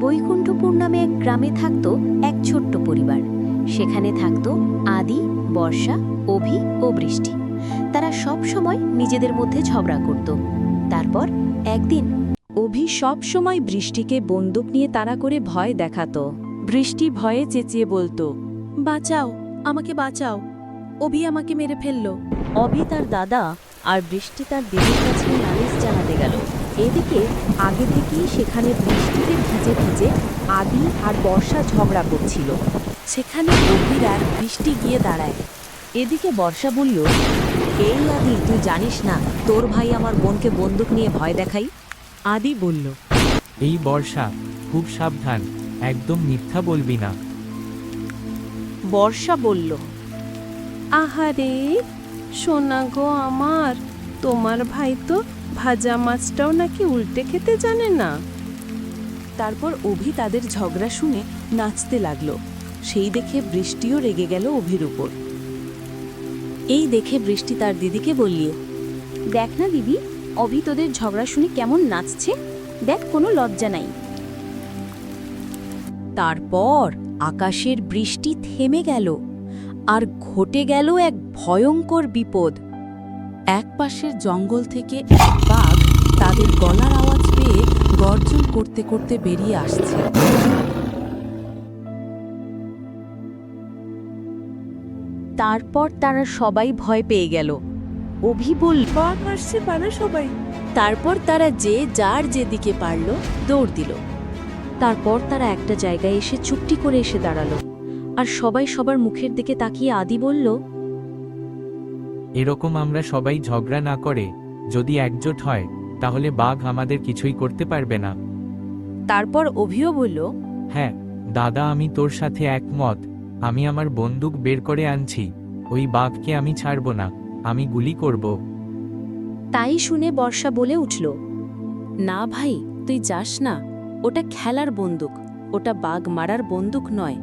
বৈকুণ্ঠপুর নামে এক গ্রামে থাকত এক ছোট্ট পরিবার। সেখানে থাকত আদি, বর্ষা, অভি ও বৃষ্টি। তারা সব সময় নিজেদের মধ্যে ঝগড়া করত। তারপর একদিন অভি সব সময় বৃষ্টিকে বন্দুক নিয়ে তাড়া করে ভয় দেখাত। বৃষ্টি ভয়ে চেঁচিয়ে বলতো, বাঁচাও, আমাকে বাঁচাও। অভি আমাকে মেরে ফেলল। অভি তার দাদা আর বৃষ্টি তার দিদির কাছে নালিশ জানাতে গেল। এদিকে আগে থেকেই সেখানে বৃষ্টিতে ভিজে ভিজে আদি আর বর্ষা ঝগড়া করছিল। সেখানে আর বৃষ্টি গিয়ে দাঁড়ায়। এদিকে বর্ষা বলল এই আদি তুই জানিস না তোর ভাই আমার বোনকে বন্দুক নিয়ে ভয় দেখাই? আদি বলল এই বর্ষা খুব সাবধান একদম মিথ্যা বলবি না। বর্ষা বলল আহারে সোনা গো আমার তোমার ভাই তো ভাজা মাছটাও নাকি উল্টে খেতে জানে না। তারপর অভি তাদের ঝগড়া শুনে নাচতে লাগল। সেই দেখে বৃষ্টিও রেগে গেল অভির উপর। এই দেখে বৃষ্টি তার দিদিকে বললিয়ে দেখ না দিদি, অভি তোদের ঝগড়া শুনে কেমন নাচছে। দেখ, কোনো লজ্জা নাই। তারপর আকাশের বৃষ্টি থেমে গেল আর ঘটে গেল এক ভয়ঙ্কর বিপদ। এক পাশের জঙ্গল থেকে এক বাঘ তাদের গলার আওয়াজ পেয়ে গর্জন করতে করতে বেরিয়ে আসছে। তারপর তারা সবাই ভয় পেয়ে গেল। অভি বলল বাঘ আসছে পারা সবাই। তারপর তারা যে যার যেদিকে পারল দৌড় দিল। তারপর তারা একটা জায়গায় এসে চুপটি করে এসে দাঁড়াল। আর সবাই সবার মুখের দিকে তাকিয়ে আদি বলল এরকম আমরা সবাই ঝগড়া না করে যদি একজোট হয় তাহলে বাঘ আমাদের কিছুই করতে পারবে না। তারপর অভিও বলল হ্যাঁ দাদা আমি তোর সাথে একমত আমি আমার বন্দুক বের করে আনছি ওই বাঘকে আমি ছাড়ব না আমি গুলি করব। তাই শুনে বর্ষা বলে উঠল না ভাই তুই যাস না ওটা খেলার বন্দুক ওটা বাঘ মারার বন্দুক নয়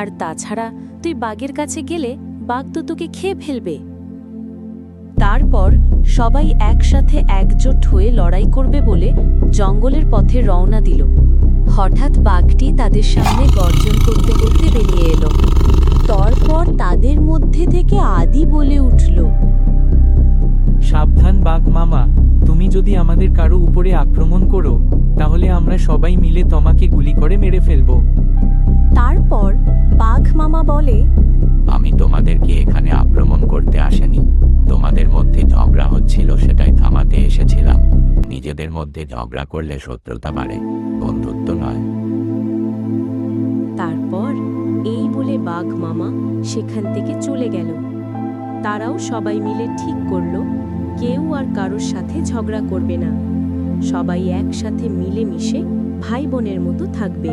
আর তাছাড়া তুই বাঘের কাছে গেলে বাঘ তো তোকে খেয়ে ফেলবে। তারপর সবাই একসাথে একজোট হয়ে লড়াই করবে বলে জঙ্গলের পথে রওনা দিল। হঠাৎ বাঘটি তাদের সামনে গর্জন করতে করতে বেরিয়ে এলো। তারপর তাদের মধ্যে থেকে আদি বলে উঠল সাবধান বাঘ মামা তুমি যদি আমাদের কারও উপরে আক্রমণ করো তাহলে আমরা সবাই মিলে তোমাকে গুলি করে মেরে ফেলব। তারপর নিজেদের মধ্যে ঝগড়া করলে শত্রুতা বাড়ে, বন্ধুত্ব নয়। তারপর এই বলে বাঘ মামা সেখান থেকে চলে গেল। তারাও সবাই মিলে ঠিক করল, কেউ আর কারোর সাথে ঝগড়া করবে না। সবাই একসাথে মিলেমিশে ভাই বোনের মতো থাকবে।